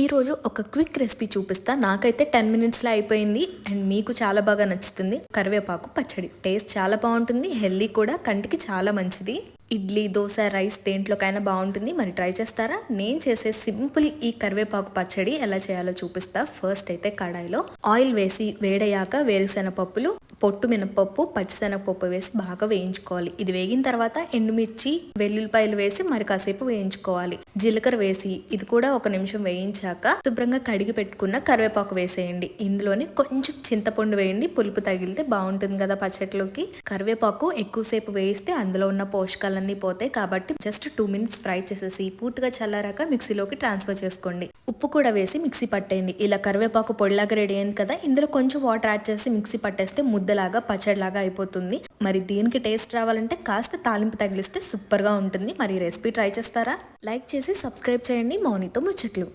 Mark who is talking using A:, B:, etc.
A: ఈరోజు ఒక quick recipe చూపిస్తా. నాకైతే టెన్ మినిట్స్లో అయిపోయింది అండ్ మీకు చాలా బాగా నచ్చుతుంది. కరివేపాకు పచ్చడి. టేస్ట్ చాలా బాగుంటుంది. హెల్దీ కూడా. కంటికి చాలా మంచిది. ఇడ్లీ దోశ రైస్ దేంట్లోకైనా బాగుంటుంది. మరి ట్రై చేస్తారా? నేను చేసే సింపుల్ ఈ కరివేపాకు పచ్చడి ఎలా చేయాలో చూపిస్తా. ఫస్ట్ అయితే కడాయిలో ఆయిల్ వేసి వేడయ్యాక వేరుశెనగపప్పులు పొట్టు మినపప్పు పచ్చిశనగపప్పు వేసి బాగా వేయించుకోవాలి. ఇది వేగిన తర్వాత ఎండుమిర్చి వెల్లుల్లిపాయలు వేసి మరి కాసేపు వేయించుకోవాలి. జీలకర్ర వేసి ఇది కూడా ఒక నిమిషం వేయించాక శుభ్రంగా కడిగి పెట్టుకున్న కరివేపాకు వేసేయండి. ఇందులోనే కొంచెం చింతపండు వేయండి. పులుపు తగిలితే బాగుంటుంది కదా పచ్చట్లోకి. కరివేపాకు ఎక్కువసేపు వేయిస్తే అందులో ఉన్న పోషకాలన్నీ పోతాయి కాబట్టి జస్ట్ టూ మినిట్స్ ఫ్రై చేసేసి పూర్తిగా చల్లారాక మిక్సీలోకి ట్రాన్స్ఫర్ చేసుకోండి. ఉప్పు కూడా వేసి మిక్సీ పట్టేయండి. ఇలా కరివేపాకు పొడిలాగా రెడీ అయింది కదా ఇందులో కొంచెం వాటర్ యాడ్ చేసి మిక్సీ పట్టేస్తే ముద్ద ముద్దలాగా పచ్చడిలాగా అయిపోతుంది. మరి దీనికి టేస్ట్ రావాలంటే కాస్త తాలింపు తగిలిస్తే సూపర్గా ఉంటుంది. మరి రెసిపీ ట్రై చేస్తారా? లైక్ చేసి సబ్స్క్రైబ్ చేయండి. మౌనితో ముచ్చట్లు.